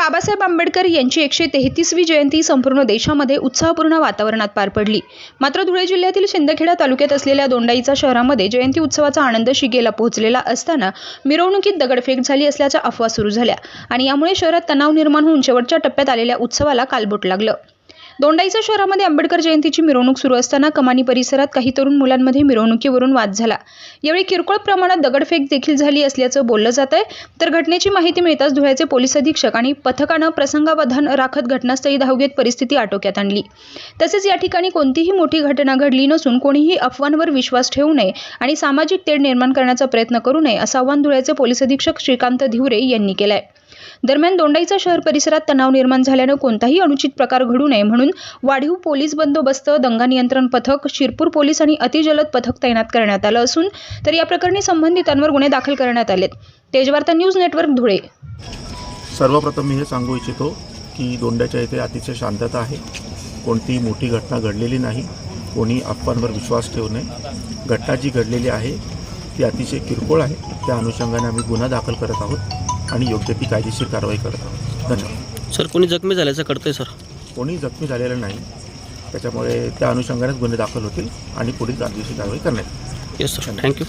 बाबासाहेब आंबेडकर यांची एकशे तेहतीसवी जयंती संपूर्ण देशामध्ये उत्साहपूर्ण वातावरणात पार पडली. मात्र धुळे जिल्ह्यातील शिंदखेडा तालुक्यात असलेल्या दोंडाईचा शहरामध्ये जयंती उत्सवाचा आनंद शिगेला पोहोचलेला असताना मिरवणुकीत दगडफेक झाली असल्याच्या अफवा सुरू झाल्या आणि यामुळे शहरात तणाव निर्माण होऊन शेवटच्या टप्प्यात आलेल्या उत्सवाला कालबोट लागलं. दोंडाईचा शहरामध्ये आंबेडकर जयंतीची मिरवणूक सुरू असताना कमानी परिसरात काही तरुण मुलांमध्ये मिरवणुकीवरून वाद झाला. यावेळी किरकोळ प्रमाणात दगडफेक देखील झाली असल्याचं बोललं जात आहे. तर घटनेची माहिती मिळताच धुळ्याचे पोलीस अधीक्षक आणि पथकानं प्रसंगावधान राखत घटनास्थळी धाव घेत परिस्थिती आटोक्यात आणली. तसेच या ठिकाणी कोणतीही मोठी घटना घडली नसून कोणीही अफवांवर विश्वास ठेवू नये आणि सामाजिक तेढ निर्माण करण्याचा प्रयत्न करू नये असं आवाहन धुळ्याचे पोलीस अधीक्षक श्रीकांत धिवरे यांनी केलं आहे दरम्यान दोंडाईचा शहर परिसरात तणाव निर्माण झाल्यानं कोणताही अनुचित प्रकार घडू नये म्हणून वाढीव पोलीस बंदोबस्त दंगा नियंत्रण पथक शिरपूर पोलीस आणि अतिजलद पथक तैनात करण्यात आलं असून तर या प्रकरणी संबंधितांवर गुन्हे दाखल करण्यात आलेत. Tejvarta news network Dhule. सर्वप्रथम मी हे सांगू इच्छितो की दोंड्याच्या इथे अतिशय शांतता आहे. कोणतीही मोठी घटना घडलेली नाही. कोणी अफवांवर विश्वास ठेवू नये. घटना जी घडलेली आहे ती अतिशय किरकोळ आहे. त्या अनुषंगाने आम्ही गुन्हा दाखल करत आहोत. आणि योग्य ती कायदेशीर कारवाई करत. आहोत धन्यवाद. सर कोणी जखमी झाल्याचं कळतंय सर? कोणी जखमी झालेलं नाही. त्याच्यामुळे त्या अनुषंगानेच गुन्हे दाखल होतील आणि पुढील कायदेशीर कारवाई करण्यात येईल. Yes sir thank you